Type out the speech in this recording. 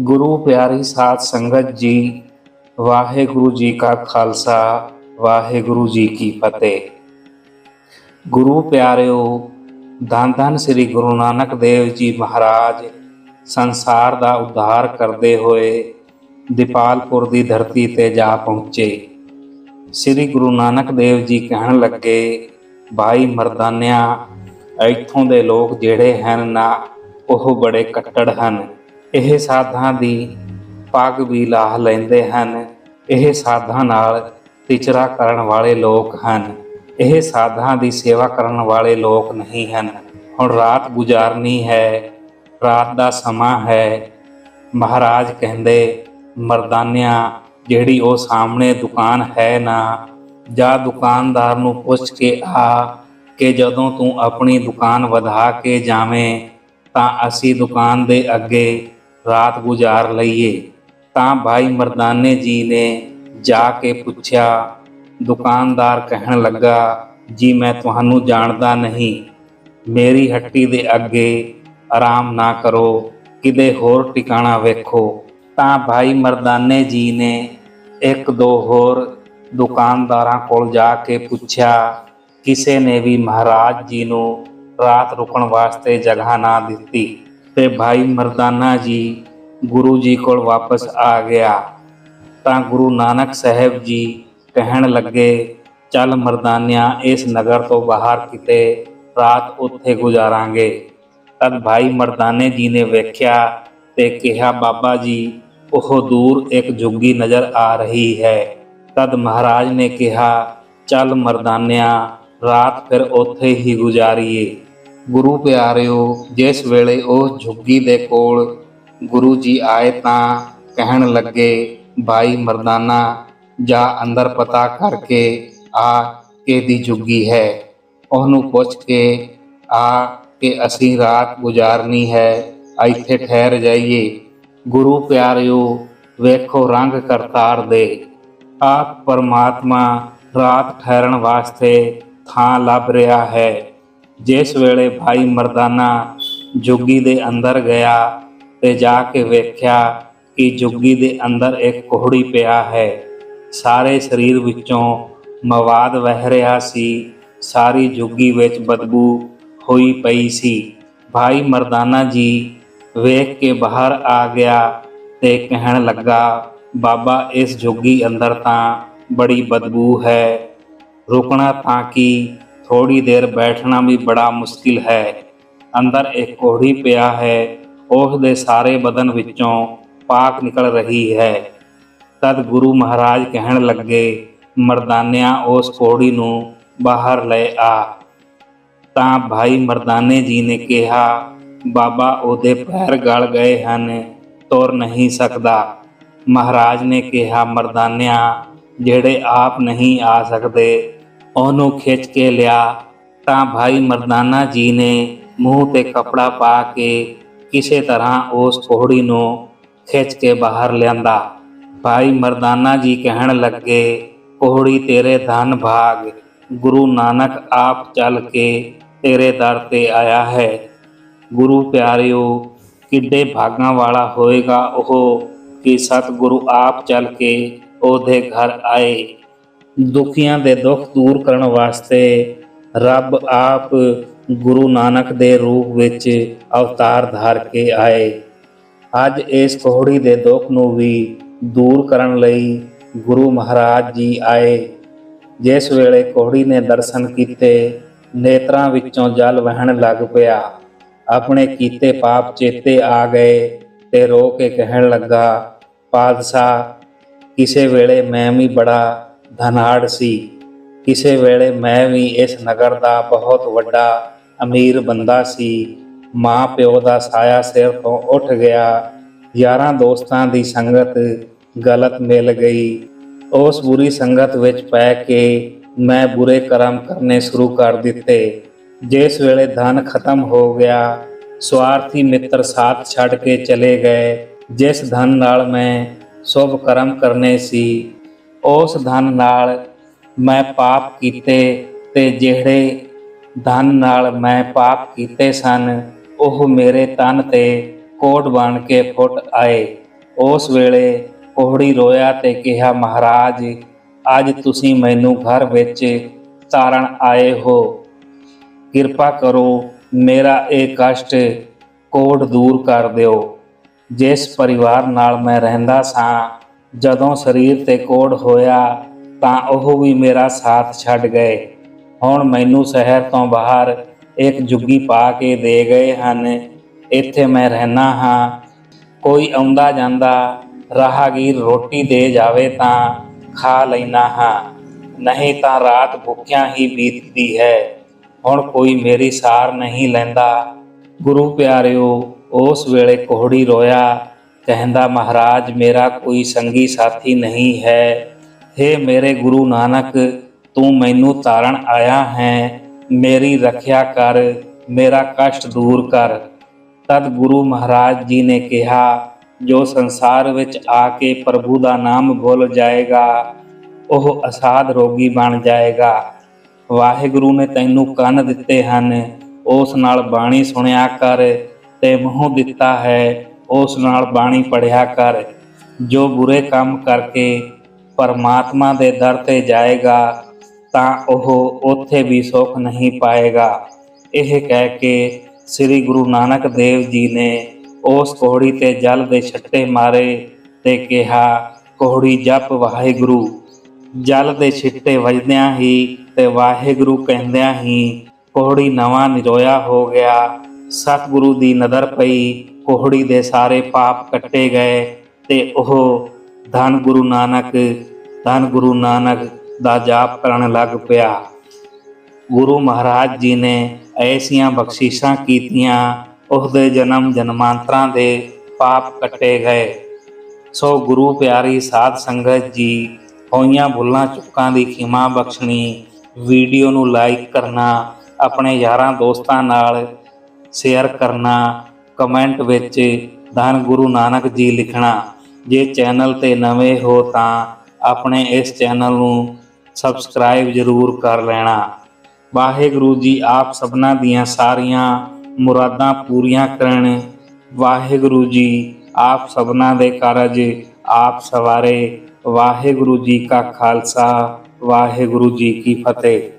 ਗੁਰੂ ਪਿਆਰੀ ਸਾਧ ਸੰਗਤ ਜੀ, ਵਾਹਿਗੁਰੂ ਜੀ ਕਾ ਖਾਲਸਾ, ਵਾਹਿਗੁਰੂ ਜੀ ਕੀ ਫਤਿਹ। ਗੁਰੂ ਪਿਆਰਿਓ ਧੰਨ ਧੰਨ ਸ੍ਰੀ ਗੁਰੂ ਨਾਨਕ ਦੇਵ ਜੀ ਮਹਾਰਾਜ, ਸੰਸਾਰ ਦਾ ਉਧਾਰ ਕਰਦੇ ਹੋਏ ਦੀਪਾਲਪੁਰ ਦੀ ਧਰਤੀ ਤੇ ਜਾ ਪਹੁੰਚੇ। ਸ੍ਰੀ ਗੁਰੂ ਨਾਨਕ ਦੇਵ ਜੀ ਕਹਿਣ ਲੱਗੇ, ਬਾਈ ਮਰਦਾਨਿਆਂ, ਇੱਥੋਂ ਦੇ ਲੋਕ ਜਿਹੜੇ ਹਨ ਨਾ, ਉਹ ਬੜੇ ਕੱਟੜ ਹਨ। ਇਹ ਸਾਧਾਂ ਦੀ ਪੱਗ ਵੀ ਲਾਹ ਲੈਂਦੇ ਹਨ। ਇਹ ਸਾਧਾਂ ਨਾਲ ਤਿਚਰਾ ਕਰਨ ਵਾਲੇ ਲੋਕ ਹਨ। ਇਹ ਸਾਧਾਂ ਦੀ ਸੇਵਾ ਕਰਨ ਵਾਲੇ ਲੋਕ ਨਹੀਂ ਹਨ। ਹੁਣ ਰਾਤ ਗੁਜ਼ਾਰਨੀ ਹੈ, ਰਾਤ ਦਾ ਸਮਾਂ ਹੈ। ਮਹਾਰਾਜ ਕਹਿੰਦੇ, ਮਰਦਾਨਿਆਂ, ਜਿਹੜੀ ਉਹ ਸਾਹਮਣੇ ਦੁਕਾਨ ਹੈ ਨਾ, ਜਾ ਦੁਕਾਨਦਾਰ ਨੂੰ ਪੁੱਛ ਕੇ ਆ ਕਿ ਜਦੋਂ ਤੂੰ ਆਪਣੀ ਦੁਕਾਨ ਵਧਾ ਕੇ ਜਾਵੇਂ, ਤਾਂ ਅਸੀਂ ਦੁਕਾਨ ਦੇ ਅੱਗੇ ਰਾਤ ਗੁਜ਼ਾਰ ਲਈਏ, ਤਾਂ ਭਾਈ ਮਰਦਾਨੇ ਜੀ ਨੇ ਜਾ ਕੇ ਪੁੱਛਿਆ, ਦੁਕਾਨਦਾਰ ਕਹਿਣ ਲੱਗਾ, ਜੀ ਮੈਂ ਤੁਹਾਨੂੰ ਜਾਣਦਾ ਨਹੀਂ, ਮੇਰੀ ਹੱਟੀ ਦੇ ਅੱਗੇ ਆਰਾਮ ਨਾ ਕਰੋ, ਕਿਤੇ ਹੋਰ ਟਿਕਾਣਾ ਵੇਖੋ। ਤਾਂ ਭਾਈ ਮਰਦਾਨੇ ਜੀ ਨੇ ਇੱਕ ਦੋ ਹੋਰ ਦੁਕਾਨਦਾਰਾਂ ਕੋਲ ਜਾ ਕੇ ਪੁੱਛਿਆ, ਕਿਸੇ ਨੇ ਵੀ ਮਹਾਰਾਜ ਜੀ ਨੂੰ ਰਾਤ ਰੁਕਣ ਵਾਸਤੇ ਜਗ੍ਹਾ ਨਾ ਦਿੱਤੀ? ਤੇ ਭਾਈ ਮਰਦਾਨਾ ਜੀ ਗੁਰੂ ਜੀ ਕੋਲ ਵਾਪਸ ਆ ਗਿਆ। ਤਾਂ ਗੁਰੂ ਨਾਨਕ ਸਾਹਿਬ ਜੀ ਕਹਿਣ ਲੱਗੇ, ਚੱਲ ਮਰਦਾਨਿਆਂ, ਇਸ ਨਗਰ ਤੋਂ ਬਾਹਰ ਕਿਤੇ ਰਾਤ ਉੱਥੇ ਗੁਜ਼ਾਰਾਂਗੇ। ਤਦ ਭਾਈ ਮਰਦਾਨੇ ਜੀ ਨੇ ਵੇਖਿਆ ਤੇ ਕਿਹਾ, ਬਾਬਾ ਜੀ, ਉਹ ਦੂਰ ਇੱਕ ਜੁਗੀ ਨਜ਼ਰ ਆ ਰਹੀ ਹੈ। ਤਦ ਮਹਾਰਾਜ ਨੇ ਕਿਹਾ, ਚੱਲ ਮਰਦਾਨਿਆ, ਰਾਤ ਫਿਰ ਉੱਥੇ ਹੀ ਗੁਜ਼ਾਰੀਏ। ਗੁਰੂ ਪਿਆਰਿਓ, ਜਿਸ ਵੇਲੇ ਉਹ ਝੁੱਗੀ ਦੇ ਕੋਲ ਗੁਰੂ ਜੀ ਆਏ ਤਾਂ ਕਹਿਣ ਲੱਗੇ ਭਾਈ ਮਰਦਾਨਾ, ਜਾ ਅੰਦਰ ਪਤਾ ਕਰਕੇ ਆ ਕਿਹਦੀ ਝੁੱਗੀ ਹੈ। ਉਹਨੂੰ ਪੁੱਛ ਕੇ, ਆ ਕਿ ਅਸੀਂ ਰਾਤ ਗੁਜ਼ਾਰਨੀ ਹੈ, ਇੱਥੇ ਠਹਿਰ ਜਾਈਏ। ਗੁਰੂ ਪਿਆਰਿਓ, ਵੇਖੋ ਰੰਗ ਕਰਤਾਰ ਦੇ। ਆਪ ਪਰਮਾਤਮਾ ਰਾਤ ਠਹਿਰਨ ਵਾਸਤੇ ਥਾਂ ਲੱਭ ਰਿਹਾ ਹੈ। ਜਿਸ ਵੇਲੇ ਭਾਈ ਮਰਦਾਨਾ ਜੁੱਗੀ ਦੇ ਅੰਦਰ ਗਿਆ ਤੇ ਜਾ ਕੇ ਵੇਖਿਆ ਕਿ ਜੁੱਗੀ ਦੇ ਅੰਦਰ ਇੱਕ ਕੋਹੜੀ ਪਿਆ ਹੈ। ਸਾਰੇ ਸਰੀਰ ਵਿੱਚੋਂ ਮਵਾਦ ਵਹਿ ਰਿਹਾ ਸੀ। ਸਾਰੀ ਜੁੱਗੀ ਵਿੱਚ ਬਦਬੂ ਹੋਈ ਪਈ ਸੀ। ਭਾਈ ਮਰਦਾਨਾ ਜੀ ਵੇਖ ਕੇ ਬਾਹਰ ਆ ਗਿਆ ਤੇ ਕਹਿਣ ਲੱਗਾ, ਬਾਬਾ, ਇਸ ਜੁੱਗੀ ਅੰਦਰ ਤਾਂ ਬੜੀ ਬਦਬੂ ਹੈ। ਰੁਕਣਾ ਤਾਂ ਕਿ ਥੋੜੀ ਦੇਰ ਬੈਠਣਾ ਵੀ ਬੜਾ ਮੁਸ਼ਕਿਲ ਹੈ ਅੰਦਰ ਇੱਕ ਕੋਹੜੀ ਪਿਆ ਹੈ ਉਸ ਦੇ ਸਾਰੇ ਬਦਨ ਵਿੱਚੋਂ ਪਾਕ ਨਿਕਲ ਰਹੀ ਹੈ ਤਦ ਗੁਰੂ ਮਹਾਰਾਜ ਕਹਿਣ ਲੱਗੇ ਮਰਦਾਨਿਆਂ ਉਸ ਕੋਹੜੀ ਨੂੰ ਬਾਹਰ ਲੈ ਆ ਤਾਂ ਭਾਈ ਮਰਦਾਨੇ ਜੀ ਨੇ ਕਿਹਾ ਬਾਬਾ ਉਹਦੇ ਪੈਰ ਗਲ ਗਏ ਹਨ ਤੁਰ ਨਹੀਂ ਸਕਦਾ ਮਹਾਰਾਜ ਨੇ ਕਿਹਾ ਮਰਦਾਨਿਆਂ ਜਿਹੜੇ ਆਪ ਨਹੀਂ ਆ ਸਕਦੇ ਉਹਨੂੰ ਖਿੱਚ ਕੇ ਲਿਆ। ਤਾਂ ਭਾਈ ਮਰਦਾਨਾ ਜੀ ਨੇ ਮੂੰਹ ਤੇ ਕਪੜਾ ਪਾ ਕੇ ਕਿਸੇ ਤਰ੍ਹਾਂ ਉਸ ਕੋਹੜੀ ਨੂੰ ਖਿੱਚ ਕੇ ਬਾਹਰ ਲਿਆਂਦਾ। ਭਾਈ ਮਰਦਾਨਾ ਜੀ ਕਹਿਣ ਲੱਗੇ ਕੋਹੜੀ ਤੇਰੇ ਧਨ ਭਾਗ। ਗੁਰੂ ਨਾਨਕ ਆਪ ਚੱਲ ਕੇ ਤੇਰੇ ਦਰ ਤੇ ਆਇਆ ਹੈ। ਗੁਰੂ ਪਿਆਰਿਓ, ਕਿੱਡੇ ਭਾਗਾਂ ਵਾਲਾ ਹੋਏਗਾ ਉਹ ਕਿ ਸਤਿਗੁਰੂ ਆਪ ਚੱਲ ਕੇ ਉਹਦੇ ਘਰ ਆਏ। ਦੁਖੀਆਂ ਦੇ ਦੁੱਖ ਦੂਰ ਕਰਨ ਵਾਸਤੇ ਰੱਬ ਆਪ ਗੁਰੂ ਨਾਨਕ ਦੇ ਰੂਪ ਵਿੱਚ ਅਵਤਾਰ ਧਾਰ ਕੇ ਆਏ। ਅੱਜ ਇਸ ਕੋਹੜੀ ਦੇ ਦੁੱਖ ਨੂੰ ਵੀ ਦੂਰ ਕਰਨ ਲਈ ਗੁਰੂ ਮਹਾਰਾਜ ਜੀ ਆਏ। ਜਿਸ ਵੇਲੇ ਕੋਹੜੀ ਨੇ ਦਰਸ਼ਨ ਕੀਤੇ, ਨੇਤਰਾਂ ਵਿੱਚੋਂ ਜਲ ਵਹਿਣ ਲੱਗ ਪਿਆ। ਆਪਣੇ ਕੀਤੇ ਪਾਪ ਚੇਤੇ ਆ ਗਏ ਤੇ ਰੋ ਕੇ ਕਹਿਣ ਲੱਗਾ ਪਾਦਸ਼ਾਹ ਕਿਸੇ ਵੇਲੇ ਮੈਂ ਵੀ ਬੜਾ ਧਨਾੜ ਸੀ। ਕਿਸੇ ਵੇਲੇ ਮੈਂ ਵੀ ਇਸ ਨਗਰ ਦਾ ਬਹੁਤ ਵੱਡਾ ਅਮੀਰ ਬੰਦਾ ਸੀ। ਮਾਂ ਪਿਓ ਦਾ ਸਾਇਆ ਸਿਰ ਤੋਂ ਉੱਠ ਗਿਆ। ਯਾਰਾਂ ਦੋਸਤਾਂ ਦੀ ਸੰਗਤ ਗਲਤ ਮਿਲ ਗਈ। ਉਸ ਬੁਰੀ ਸੰਗਤ ਵਿੱਚ ਪੈ ਕੇ ਮੈਂ ਬੁਰੇ ਕਰਮ ਕਰਨੇ ਸ਼ੁਰੂ ਕਰ ਦਿੱਤੇ। ਜਿਸ ਵੇਲੇ ਧਨ ਖਤਮ ਹੋ ਗਿਆ, ਸਵਾਰਥੀ ਮਿੱਤਰ ਸਾਥ ਛੱਡ ਕੇ ਚਲੇ ਗਏ। ਜਿਸ ਧਨ ਨਾਲ ਮੈਂ ਸ਼ੁਭ ਕਰਮ ਕਰਨੇ ਸੀ ਉਸ ਧਨ ਨਾਲ ਮੈਂ ਪਾਪ ਕੀਤੇ ਤੇ ਜਿਹੜੇ ਧਨ ਨਾਲ ਮੈਂ ਪਾਪ ਕੀਤੇ ਸਨ, ਉਹ ਮੇਰੇ ਤਨ ਤੇ ਕੋਟ ਬਣ ਕੇ ਫੁੱਟ ਆਏ। ਉਸ ਵੇਲੇ ਕੋਹੜੀ ਰੋਇਆ ਤੇ ਕਿਹਾ, ਮਹਾਰਾਜ, ਅੱਜ ਤੁਸੀਂ ਮੈਨੂੰ ਘਰ ਵਿੱਚ ਤਾਰਨ ਆਏ ਹੋ। ਕਿਰਪਾ ਕਰੋ, ਮੇਰਾ ਇਹ ਕਸ਼ਟ ਕੋੜ ਦੂਰ ਕਰ ਦਿਓ। ਜਿਸ ਪਰਿਵਾਰ ਨਾਲ ਮੈਂ ਰਹਿੰਦਾ ਸਾਂ ਜਦੋਂ ਸਰੀਰ ਤੇ ਕੋੜ ਹੋਇਆ ਤਾਂ ਉਹ ਵੀ ਮੇਰਾ ਸਾਥ ਛੱਡ ਗਏ। ਹੁਣ ਮੈਨੂੰ ਸ਼ਹਿਰ ਤੋਂ ਬਾਹਰ ਇੱਕ ਜੁੱਗੀ ਪਾ ਕੇ ਦੇ ਗਏ ਹਨ। ਇੱਥੇ ਮੈਂ ਰਹਿਣਾ ਹਾਂ। ਕੋਈ ਆਉਂਦਾ ਜਾਂਦਾ ਰਾਹਗੀਰ ਰੋਟੀ ਦੇ ਜਾਵੇ ਤਾਂ ਖਾ ਲੈਣਾ ਹਾਂ। ਨਹੀਂ ਤਾਂ ਰਾਤ ਭੁੱਖਿਆਂ ਹੀ ਬੀਤਦੀ ਹੈ। ਹੁਣ ਕੋਈ ਮੇਰੀ ਸਾਰ ਨਹੀਂ ਲੈਂਦਾ। ਗੁਰੂ ਪਿਆਰਿਓ, ਉਸ ਵੇਲੇ ਕੋਹੜੀ ਰੋਇਆ ਕਹਿੰਦਾ, ਮਹਾਰਾਜ, ਮੇਰਾ ਕੋਈ ਸੰਗੀ ਸਾਥੀ ਨਹੀਂ ਹੈ। हे ਮੇਰੇ ਗੁਰੂ ਨਾਨਕ, ਤੂੰ ਮੈਨੂੰ ਤਾਰਨ ਆਇਆ ਹੈ। ਮੇਰੀ ਰੱਖਿਆ ਕਰ, ਮੇਰਾ ਕਸ਼ਟ ਦੂਰ ਕਰ। ਤਦ ਗੁਰੂ ਮਹਾਰਾਜ ਜੀ ਨੇ ਕਿਹਾ, ਜੋ ਸੰਸਾਰ ਵਿੱਚ ਆ ਕੇ ਪ੍ਰਭੂ ਦਾ ਨਾਮ ਭੁੱਲ ਜਾਏਗਾ, ਉਹ ਅਸਾਧ ਰੋਗੀ ਬਣ ਜਾਏਗਾ। ਵਾਹਿਗੁਰੂ ਨੇ ਤੈਨੂੰ ਕੰਨ ਦਿੱਤੇ ਹਨ, ਉਸ ਨਾਲ ਬਾਣੀ ਸੁਣਿਆ ਕਰ ਤੇ ਮੂੰਹ ਦਿੱਤਾ ਹੈ। ਉਸ ਨਾਲ ਬਾਣੀ ਪੜਿਆ ਕਰ। ਜੋ ਬੁਰੇ ਕੰਮ ਕਰਕੇ ਪਰਮਾਤਮਾ ਦੇ ਦਰ ਤੇ ਜਾਏਗਾ, ਤਾਂ ਉਹ ਉੱਥੇ ਵੀ ਸੁੱਖ ਨਹੀਂ ਪਾਏਗਾ। ਇਹ ਕਹਿ ਕੇ ਸ੍ਰੀ ਗੁਰੂ ਨਾਨਕ ਦੇਵ ਜੀ ਨੇ ਉਸ ਕੋਹੜੀ ਤੇ ਜਲ ਦੇ ਛੱਟੇ ਮਾਰੇ ਤੇ ਕਿਹਾ, ਕੋਹੜੀ ਜਪ ਵਾਹਿਗੁਰੂ। ਜਲ ਦੇ ਛਿੱਟੇ ਵੱਜਦਿਆਂ ਹੀ ਤੇ ਵਾਹਿਗੁਰੂ ਕਹਿੰਦਿਆਂ ਹੀ ਕੋਹੜੀ ਨਵਾਂ ਨਿਰੋਇਆ ਹੋ ਗਿਆ। ਸਤਿਗੁਰੂ ਦੀ ਨਜ਼ਰ ਪਈ, ਕੋਹੜੀ ਦੇ ਸਾਰੇ ਪਾਪ ਕੱਟੇ ਗਏ ਤੇ ਉਹ ਧੰਨ ਗੁਰੂ ਨਾਨਕ, ਧੰਨ ਗੁਰੂ ਨਾਨਕ ਦਾ ਜਾਪ ਕਰਨ ਲੱਗ ਪਿਆ। ਗੁਰੂ ਮਹਾਰਾਜ ਜੀ ਨੇ ਐਸੀਆਂ ਬਖਸ਼ਿਸ਼ਾਂ ਕੀਤੀਆਂ, ਉਹਦੇ ਜਨਮ ਜਨਮਾਂਤਰਾਂ ਦੇ ਪਾਪ ਕੱਟੇ ਗਏ। ਸੋ ਗੁਰੂ ਪਿਆਰੀ ਸਾਧ ਸੰਗਤ ਜੀ, ਹੋਈਆਂ ਭੁੱਲਾਂ ਚੁੱਕਾਂ ਦੀ ਖਿਮਾ ਬਖਸ਼ਣੀ, ਵੀਡੀਓ ਨੂੰ ਲਾਈਕ ਕਰਨਾ, ਆਪਣੇ ਯਾਰਾਂ ਦੋਸਤਾਂ ਨਾਲ ਸ਼ੇਅਰ ਕਰਨਾ ਕਮੈਂਟ ਵਿੱਚ ਧੰਨ ਗੁਰੂ ਨਾਨਕ ਜੀ ਲਿਖਣਾ। ਜੇ ਚੈਨਲ ਤੇ ਨਵੇਂ ਹੋ ਤਾਂ ਆਪਣੇ ਇਸ ਚੈਨਲ ਨੂੰ ਸਬਸਕ੍ਰਾਈਬ ਜ਼ਰੂਰ ਕਰ ਲੈਣਾ। ਵਾਹਿਗੁਰੂ ਜੀ ਆਪ ਸਭਨਾਂ ਦੀਆਂ ਸਾਰੀਆਂ ਮੁਰਾਦਾਂ ਪੂਰੀਆਂ ਕਰਨ। ਵਾਹਿਗੁਰੂ ਜੀ ਆਪ ਸਭਨਾਂ ਦੇ ਕਾਰਜ ਆਪ ਸਵਾਰੇ। ਵਾਹਿਗੁਰੂ ਜੀ ਕਾ ਖਾਲਸਾ, ਵਾਹਿਗੁਰੂ ਜੀ ਕੀ ਫਤਿਹ।